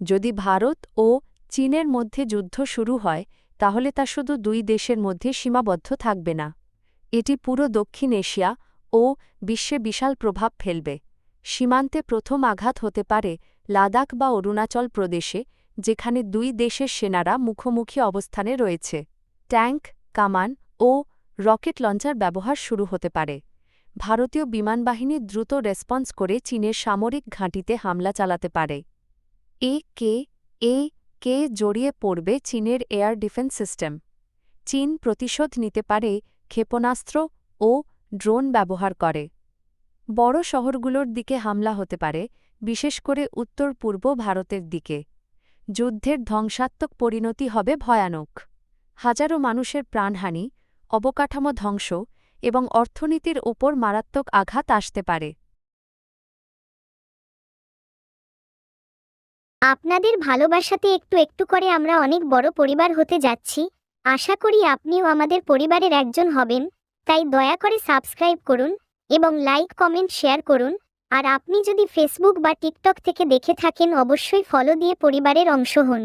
যদি ভারত ও চীনের মধ্যে যুদ্ধ শুরু হয়, তাহলে তা শুধু দুই দেশের মধ্যে সীমাবদ্ধ থাকবে না। এটি পুরো দক্ষিণ এশিয়া ও বিশ্বে বিশাল প্রভাব ফেলবে। সীমান্তে প্রথম আঘাত হতে পারে লাদাখ বা অরুণাচল প্রদেশে, যেখানে দুই দেশের সেনারা মুখোমুখি অবস্থানে রয়েছে। ট্যাঙ্ক, কামান ও রকেট লঞ্চার ব্যবহার শুরু হতে পারে। ভারতীয় বিমানবাহিনী দ্রুত রেসপন্স করে চীনের সামরিক ঘাঁটিতে হামলা চালাতে পারে। এ কে এ কে জড়িয়ে পড়বে চীনের এয়ার ডিফেন্স সিস্টেম। চীন প্রতিশোধ নিতে পারে ক্ষেপণাস্ত্র ও ড্রোন ব্যবহার করে। বড় শহরগুলোর দিকে হামলা হতে পারে, বিশেষ করে উত্তর পূর্ব ভারতের দিকে। যুদ্ধের ধ্বংসাত্মক পরিণতি হবে ভয়ানক। হাজারো মানুষের প্রাণহানি, অবকাঠামো ধ্বংস এবং অর্থনীতির ওপর মারাত্মক আঘাত আসতে পারে। আপনাদের ভালোবাসাতে একটু একটু করে আমরা অনেক বড় পরিবার হতে যাচ্ছি। আশা করি আপনিও আমাদের পরিবারের একজন হবেন। তাই দয়া করে সাবস্ক্রাইব করুন এবং লাইক, কমেন্ট, শেয়ার করুন। আর আপনি যদি ফেসবুক বা টিকটক থেকে দেখে থাকেন, অবশ্যই ফলো দিয়ে পরিবারের অংশ হন।